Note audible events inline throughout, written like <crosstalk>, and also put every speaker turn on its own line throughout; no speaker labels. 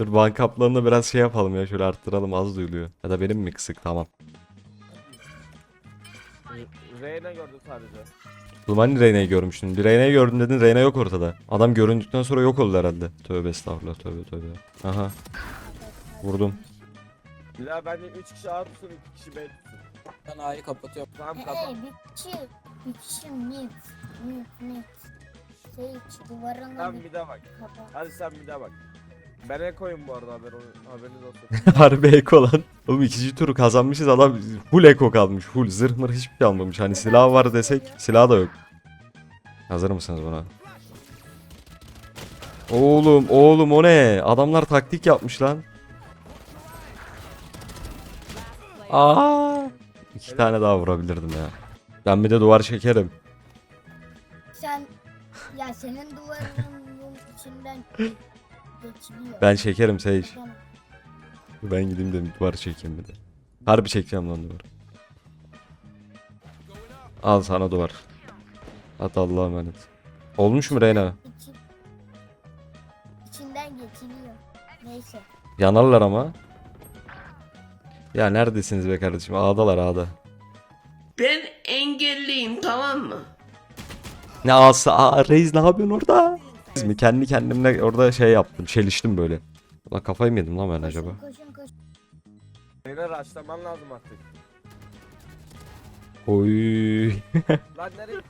Dur Van Kaplan'ı biraz şey yapalım ya şöyle arttıralım az duyuluyor. Ya da benim mi kısık tamam.
Reyna gördü sadece.
Oğlum hani Reyna'yı görmüştün? Bir Reyna'yı gördüm dedin Reyna yok ortada. Adam göründükten sonra yok oldu herhalde. Tövbe estağfurullah tövbe tövbe. Aha. Vurdum.
La bence 3 kişi A tutsun 2 kişi B tutsun.
Ben A'yı kapatıyorum.
Tamam
Hey,
kapat.
bir kişi, bir kişi mid, mid, mid. Şey, duvarına
Sen
bir
bir de bak.
kapat.
Hadi sen bir de bak. Ben ekoyum bu arada haber, haberiniz olsun. <laughs>
Harbi eko lan. Oğlum ikinci turu kazanmışız adam full eko kalmış. Full zırh mır hiçbir şey almamış. Hani silah var desek silah da yok. Hazır mısınız buna? Oğlum oğlum o ne? Adamlar taktik yapmış lan. Aa! İki tane daha vurabilirdim ya. Ben bir de duvar çekerim.
Sen, ya senin duvarının içinden
Ben çekerim Sage. Ben gideyim de duvar çekeyim bir de. Harbi çekeceğim lan duvar. Al sana duvar. At Allah'a emanet. Olmuş mu Reyna?
İçi, içinden geçiliyor. Neyse.
Yanarlar ama. Ya neredesiniz be kardeşim? Ağdalar ağda.
Ben engelliyim tamam mı?
Ne ağası? Aa reis ne yapıyorsun orada? Mi? Kendi kendimle orada şey yaptım. Çeliştim böyle. Lan kafayı mı yedim lan ben acaba?
Koşun koşun
lazım artık.
Oy.
Lan nereye?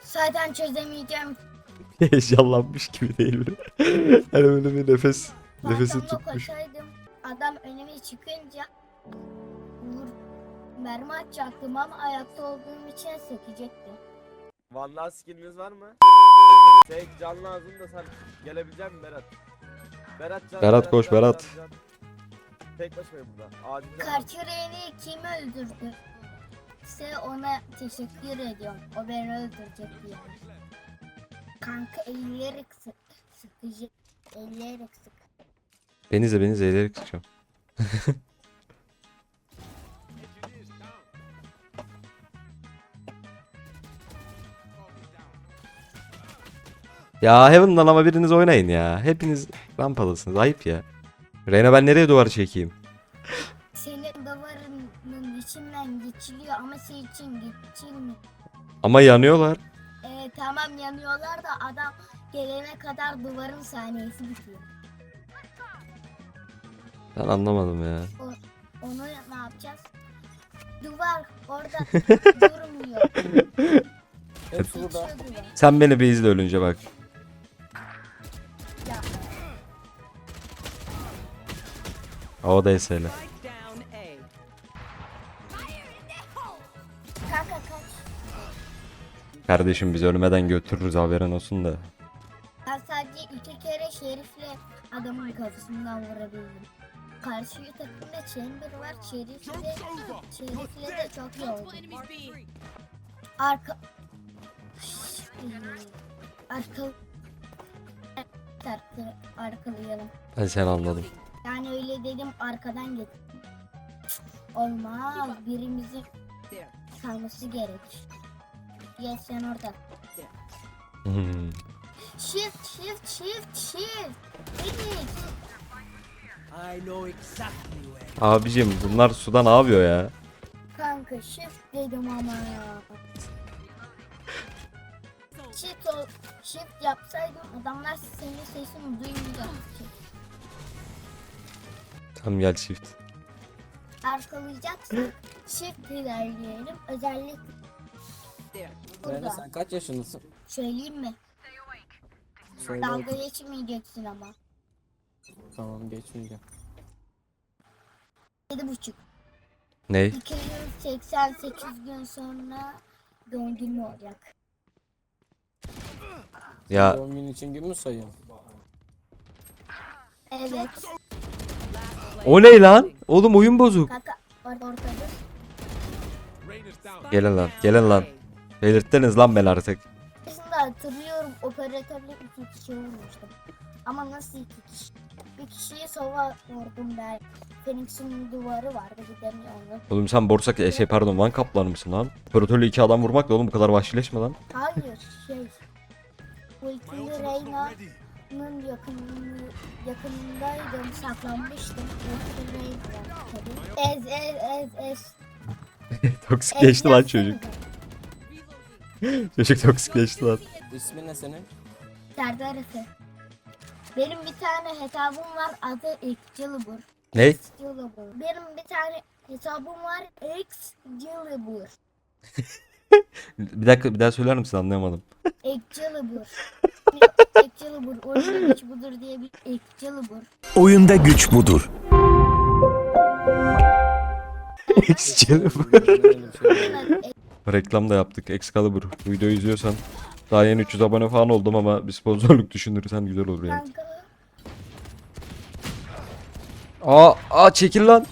Zaten çözemeyeceğim. <laughs>
Heyecanlanmış gibi değil mi? Hani böyle bir nefes. Nefesi
Arkamda
tutmuş.
koşaydım. Adam önüme çıkınca vur, mermi atacaktım ama ayakta olduğum için sekecekti.
Vallahi skilliniz var mı? Şey can lazım da sen gelebilecek misin Berat? Berat can.
Berat koş, Berat.
can, can. Tek başımayım burada. Acil can.
Kim öldürdü? Size ona teşekkür ediyorum. O beni öldürecek diye. Kanka eğilerek sık. Sıkıcı. Eğilerek sık.
Beni izle beni izle eğilerek çıkacağım. <laughs> ya Heaven'dan ama biriniz oynayın ya. Hepiniz rampalısınız. Ayıp ya. Reyna ben nereye duvar çekeyim?
Senin duvarının içinden geçiliyor ama şey için geçilmiyor.
Ama yanıyorlar.
Ee, tamam yanıyorlar da adam gelene kadar duvarın saniyesi bitiyor.
Ben anlamadım ya.
Onu ne yapacağız? Duvar orada <laughs> durmuyor.
Hepsi burada.
Sen beni bir izle ölünce bak. O da
kanka kaç.
Kardeşim biz ölmeden götürürüz haberin olsun da.
Ben sadece iki kere şerifle adamın kafasından vurabildim. Karşı takımda Chamber var. Şerifle, şerifle de çok iyi oldu. Arka... Arka... Arka... Arkalayalım.
Ben sen anladım.
Yani öyle dedim arkadan git. Olmaz. Birimizin kalması gerek. Gel sen orada.
Hmm.
Shift, shift, shift, shift. Phoenix.
Abicim bunlar suda ne yapıyor ya?
Kanka shift dedim ama ya. Shift, ol, shift yapsaydım adamlar senin sesini duymayacaktı.
Tamam gel shift.
Arkalayacaksak shift ilerleyelim. Özellikle
Reyna
burada.
sen kaç yaşındasın?
Söyleyeyim mi?
Söyle
Dalga
bakayım.
geçmeyeceksin ama.
Tamam geçmeyeceğim.
Yedi buçuk.
Ney?
288 gün sonra doğum günü olacak.
Ya
Doğum günü için gün mü sayıyorsun?
Evet.
O ne lan? Oğlum oyun bozuk.
Orada.
Gelin lan gelin lan. Belirttiniz lan ben artık.
Aslında hatırlıyorum operatörle iki kişi vurmuştum. Ama nasıl iki kişi? Bir kişiyi sova vurdum ben. Phoenix'in duvarı vardı gidemiyorum.
Oğlum sen borsak e, şey pardon Van Kaplan mısın lan? Operatörle iki adam vurmak da oğlum bu kadar vahşileşme lan.
Hayır şey. Ultili Reyna kapının yakın, yakınındaydım, saklanmıştım. Öldürmeyi tabii. Ez ez ez ez. <laughs>
Toksik
ez
geçti lan çocuk. <laughs> Çocuk toksik lan.
İsmin ne senin?
Serdar Efe. Benim bir tane hesabım var adı Excalibur.
Ne?
Excalibur. Benim bir tane hesabım var Excalibur. <laughs>
Bir dakika bir daha söyler misin anlayamadım.
Excalibur. Excalibur. Oyunda güç budur diye bir Excalibur.
Oyunda güç budur. <laughs>
Reklam da yaptık. Excalibur. Bu videoyu izliyorsan daha yeni 300 abone falan oldum ama bir sponsorluk düşünürsen güzel olur yani.
kanka.
Aa, aa çekil lan.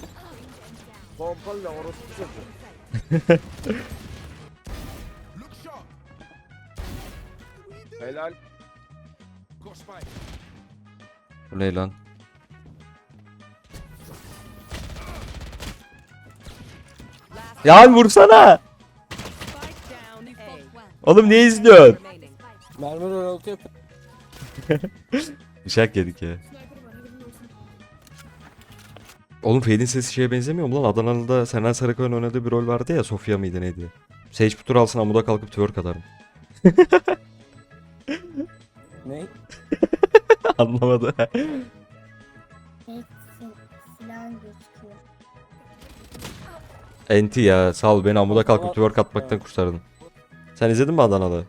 Pompalı orospu çocuğu. Helal.
Bu ne lan? Ya vursana. Oğlum ne izliyorsun?
Mermi rolantı yapıyor. <laughs>
Bıçak yedik ya. Oğlum Fade'in sesi şeye benzemiyor mu lan? Adanalı'da Senen Sarıkaya'nın oynadığı bir rol vardı ya. Sofya mıydı neydi? Sage bir tur alsın amuda kalkıp twerk atarım.
Ne? <laughs>
Anlamadı.
Silahın gözüküyor.
Enti ya sağ ol beni amuda kalkıp twerk atmaktan kurtardın. Sen izledin mi Adanalı?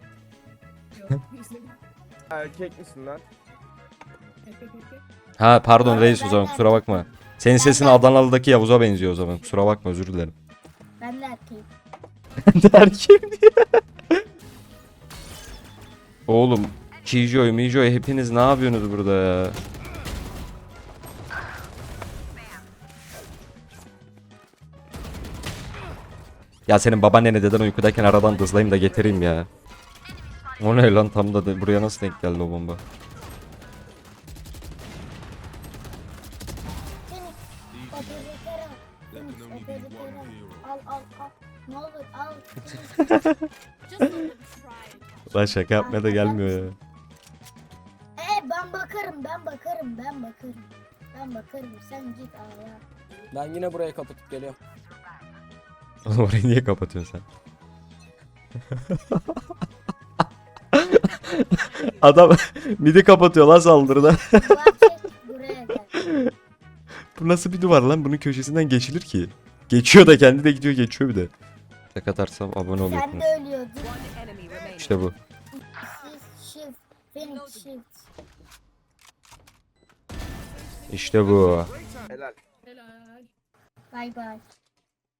<laughs>
Erkek misin lan?
Ha pardon reis o zaman kusura bakma. Senin sesin Adanalı'daki Yavuz'a benziyor o zaman. Kusura bakma özür dilerim.
Ben de erkeğim. <laughs>
Derken diye. Oğlum Kijoy, Mijoy hepiniz ne yapıyorsunuz burada ya? Ya senin babaannene deden uykudayken aradan dızlayayım da getireyim ya. O ne lan tam da buraya nasıl denk geldi o bomba? Lan şaka yapmaya da gelmiyor ya.
Ben bakarım ben bakarım ben bakarım. Ben bakarım sen git ağla.
Ben yine burayı kapatıp geliyorum. <laughs>
Oğlum orayı niye kapatıyorsun sen? <laughs> Adam <laughs> midi kapatıyor lan saldırıda.
Duvar çek buraya gel.
Bu nasıl bir duvar lan? Bunun köşesinden geçilir ki. Geçiyor da kendi de gidiyor geçiyor bir de. Tek atarsam abone
Sen
oluyorsunuz.
de ölüyordun.
İşte bu.
Siz shift. Phoenix shift.
İşte bu.
Helal.
Bay bay.